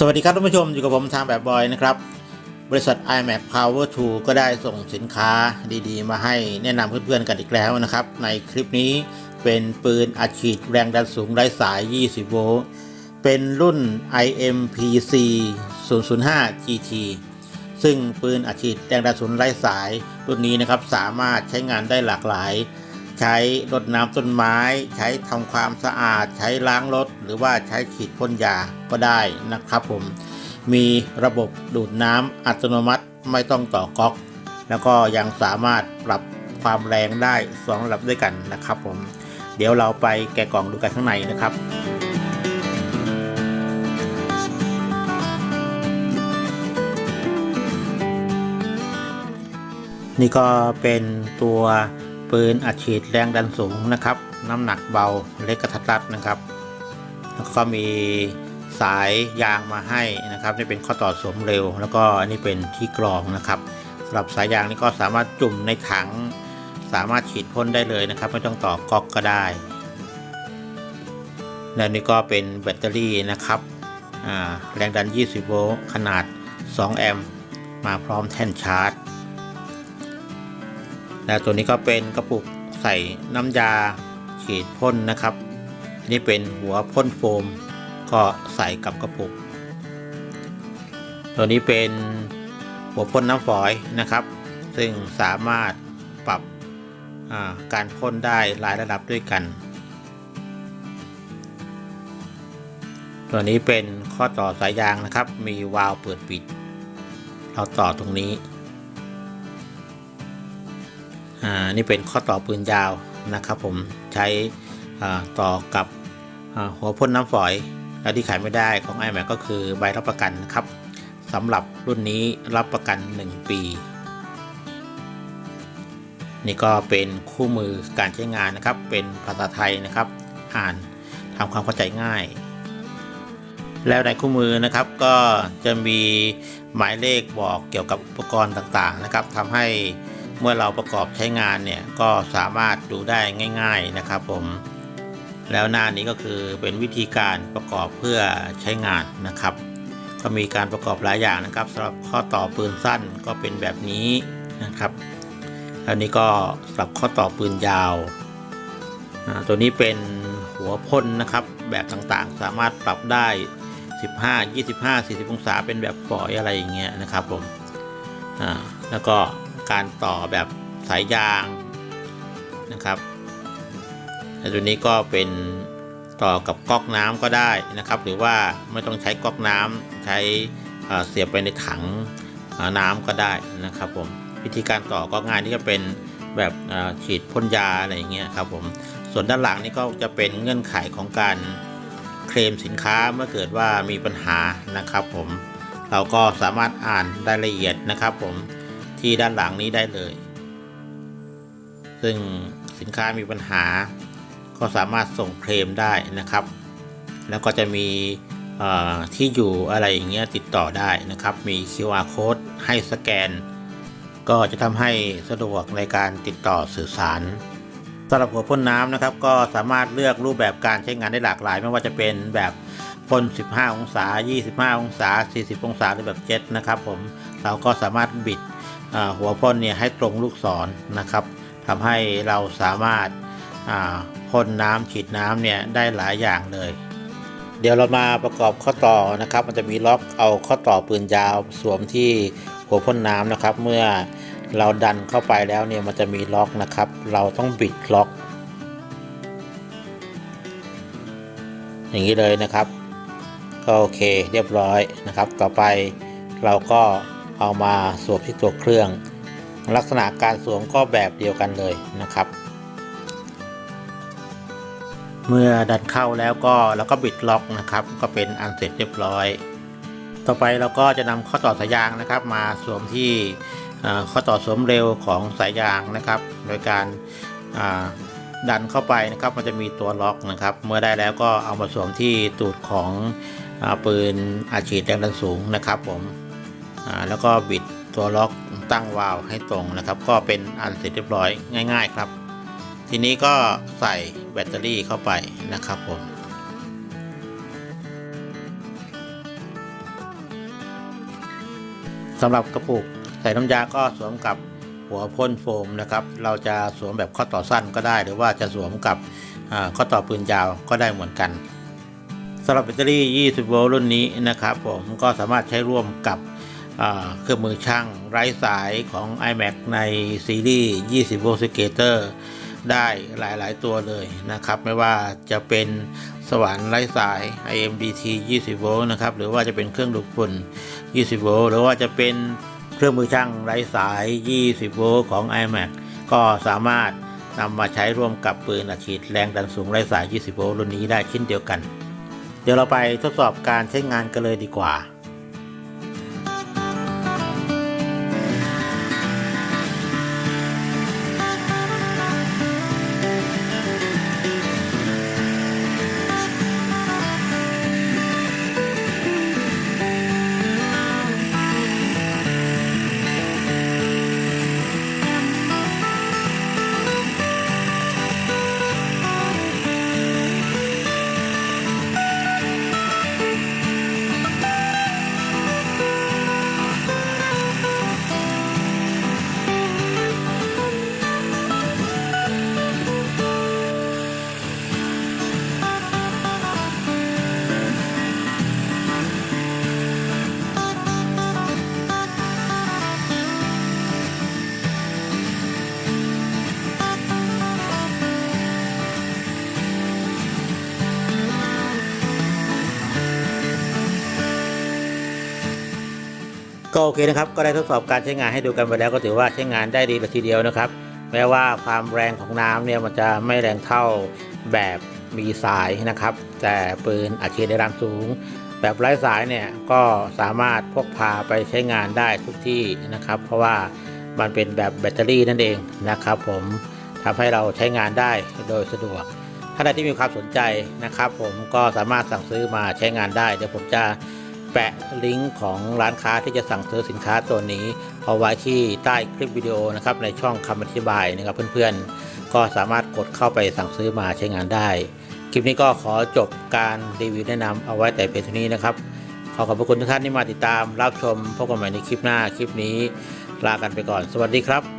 สวัสดีครับท่านผู้ชมอยู่กับผมทางแบบบอยนะครับ บริษัท iMac Power 2 ก็ได้ส่งสินค้าดีๆ มาให้แนะนำเพื่อนๆกันอีกแล้วนะครับ ในคลิปนี้เป็นปืนอัดฉีดแรงดันสูงไร้สาย 20 โวลต์เป็นรุ่น IMPC 005 GT ซึ่งปืนอัดฉีดแรงดันสูงไร้สายรุ่นนี้นะครับสามารถใช้งานได้หลากหลาย ใช้รดน้ำต้นไม้ ใช้ทำความสะอาด ใช้ล้างรถ หรือว่าใช้ฉีดพ่นยาก็ได้นะครับผม มีระบบดูดน้ำอัตโนมัติไม่ต้องต่อก๊อก แล้วก็ยังสามารถปรับความแรงได้สองระดับด้วยกันนะครับผม เดี๋ยวเราไปแกะกล่องดูกันข้างในนะครับนี่ก็เป็นตัว ปืนอัดฉีดแรงดันสูงนะครับ น้ำหนักเบาเล็กกระทัดรัดนะครับแล้วก็มีสายยางมาให้นะครับนี่เป็นข้อต่อสวมเร็ว แล้วก็อันนี่เป็นที่กรองนะครับสำหรับสายยางนี่ก็สามารถจุ่มในถัง สามารถฉีดพ่นได้เลยนะครับ ไม่ต้องต่อก๊อกก็ได้และนี่ก็เป็นแบตเตอรี่นะครับแรงดัน 20 โวลต์ขนาด 2 แอมป์มาพร้อมแท่นชาร์จ และตัวนี้ก็เป็นกระปุกใส่น้ำยาฉีดพ่นนะครับอันนี้เป็นหัวพ่นโฟม ก็ใส่กับกระปุก ตัวนี้เป็นหัวพ่นน้ำฝอยนะครับ ซึ่งสามารถปรับการพ่นได้หลายระดับด้วยกัน ตัวนี้เป็นข้อต่อสายยางนะครับ มีวาล์วเปิดปิด เราต่อตรงนี้ อ่านี่เป็นข้อต่อปืนยาวนะครับ ผมใช้ต่อกับหัวพ่นน้ำฝอยและที่ขายไม่ได้ของ iMac ก็คือใบรับประกันนะครับสำหรับรุ่นนี้รับประกัน 1 ปี นี่ก็เป็นคู่มือการใช้งานนะครับ เป็นภาษาไทยนะครับ อ่านทำความเข้าใจง่าย แล้วในคู่มือนะครับก็จะมีหมายเลขบอกเกี่ยวกับอุปกรณ์ต่างๆนะครับทำให้ เมื่อเราประกอบใช้งานเนี่ยก็สามารถดูได้ง่าย ๆนะครับ ผมแล้วหน้านี้ก็คือเป็นวิธีการประกอบเพื่อใช้งานนะครับ ก็มีการประกอบหลายอย่างนะครับสำหรับข้อต่อปืนสั้นก็เป็นแบบนี้นะครับแล้วนี้ก็สำหรับข้อต่อปืนยาว ตัวนี้เป็นหัวพ่นนะครับ แบบต่างๆ สามารถปรับได้ 15 25 40 องศาเป็นแบบปล่อยอะไรอย่างเงี้ยนะครับผมแล้วก็ การต่อแบบสายยางนะครับตัวนี้ก็เป็นต่อกับก๊อกน้ำก็ได้นะครับ หรือว่าไม่ต้องใช้ก๊อกน้ำใช้เสียบไปในถังน้ำก็ได้นะครับผมวิธีการต่อก็ง่ายที่จะเป็นแบบฉีดพ่นยาอะไรอย่างเงี้ยครับผมส่วนด้านหลังนี่ก็จะเป็นเงื่อนไขของการเคลมสินค้าเมื่อเกิดว่ามีปัญหานะครับผมเราก็สามารถอ่านรายละเอียดนะครับผม ที่ด้านหลังนี้ได้เลย ซึ่งสินค้ามีปัญหาก็สามารถส่งเคลมได้นะครับ แล้วก็จะมีที่อยู่อะไรอย่างเงี้ยติดต่อได้นะครับ มี QR code ให้สแกน ก็จะทำให้สะดวกในการติดต่อสื่อสารสำหรับหัวพ่นน้ำนะครับ ก็สามารถเลือกรูปแบบการใช้งานได้หลากหลาย ไม่ว่าจะเป็นแบบ พ่น 15 องศา 25 องศา 40 องศาหรือแบบเจ็ตนะครับผมเราก็สามารถบิดหัวพ่นเนี่ยให้ตรงลูกศรนนะครับทำให้เราสามารถพ่นน้ำฉีดน้ำเนี่ยได้หลายอย่างเลย เดี๋ยวเรามาประกอบข้อต่อนะครับ มันจะมีล็อกเอาข้อต่อปืนยาวสวมที่หัวพ่นน้ำนะครับ เมื่อเราดันเข้าไปแล้วเนี่ยมันจะมีล็อกนะครับ เราต้องบิดล็อก อย่างนี้เลยนะครับ ก็โอเคเรียบร้อยนะครับ ต่อไปเราก็เอามาสวมที่ตัวเครื่อง ลักษณะการสวมก็แบบเดียวกันเลยนะครับ เมื่อดันเข้าแล้วก็เราก็บิดล็อกนะครับ ก็เป็นอันเสร็จเรียบร้อย ต่อไปเราก็จะนำข้อต่อสายยางนะครับ มาสวมที่ข้อต่อสวมเร็วของสายยางนะครับ โดยการดันเข้าไปนะครับ มันจะมีตัวล็อกนะครับ เมื่อได้แล้วก็เอามาสวมที่ตูดของ ปืนอาชีพแรงดันสูงนะครับผมแล้วก็บิดตัวล็อกตั้งวาล์วให้ตรงนะครับ ก็เป็นอันเสร็จเรียบร้อยง่าย ๆ ครับ ทีนี้ก็ใส่แบตเตอรี่เข้าไปนะครับผมสำหรับกระปุกใส่น้ำยาก็สวมกับหัวพ่นโฟมนะครับ เราจะสวมแบบข้อต่อสั้นก็ได้ หรือว่าจะสวมกับข้อต่อปืนยาวก็ได้เหมือนกัน สำหรับแบตเตอรี่ 20 โวลต์รุ่นนี้นะครับผมก็สามารถใช้ร่วมกับเครื่องมือช่างไร้สายของ iMac ในซีรีส์ 20 โวลต์สเกเตอร์ได้หลาย ๆ ตัวเลยนะครับ ไม่ว่าจะเป็นสว่านไร้สาย IMDT 20 โวลต์นะครับ หรือว่าจะเป็นเครื่องดูดฝุ่น 20 โวลต์หรือว่าจะเป็นเครื่องมือช่างไร้สาย 20 โวลต์ของ iMac ก็สามารถนำมาใช้ร่วมกับปืนอัดฉีดแรงดันสูงไร้สาย 20 โวลต์รุ่นนี้ได้เช่นเดียวกัน เดี๋ยวเราไปทดสอบการใช้งานกันเลยดีกว่า ก็โอเคนะครับ ก็ได้ทดสอบการใช้งานให้ดูกันไปแล้วก็ถือว่าใช้งานได้ดีเลยทีเดียวนะครับ แม้ว่าความแรงของน้ำเนี่ยมันจะไม่แรงเท่าแบบมีสายนะครับ แต่ปืนอัดฉีดในแรงสูง แบบไร้สายเนี่ยก็สามารถพกพาไปใช้งานได้ทุกที่นะครับ เพราะว่ามันเป็นแบบแบตเตอรี่นั่นเองนะครับ ผมทำให้เราใช้งานได้โดยสะดวกท่านใดที่มีความสนใจนะครับ ผมก็สามารถสั่งซื้อมาใช้งานได้เดี๋ยวผมจะ แปะลิงก์ของร้านค้าที่จะสั่งซื้อสินค้าตัวนี้ เอาไว้ที่ใต้คลิปวิดีโอนะครับในช่องคำอธิบายนะครับเพื่อนๆ ก็สามารถกดเข้าไปสั่งซื้อมาใช้งานได้ คลิปนี้ก็ขอจบการรีวิวแนะนำเอาไว้แต่เพียงเท่านี้นะครับ ขอขอบพระคุณทุกท่านที่มาติดตามรับชมพบกันใหม่ในคลิปหน้าคลิปนี้ ลากันไปก่อน สวัสดีครับ